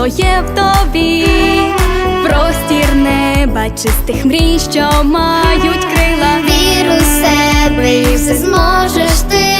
світло є в тобі, простір неба, чистих мрій, що мають крила. Вір у себе і все зможеш ти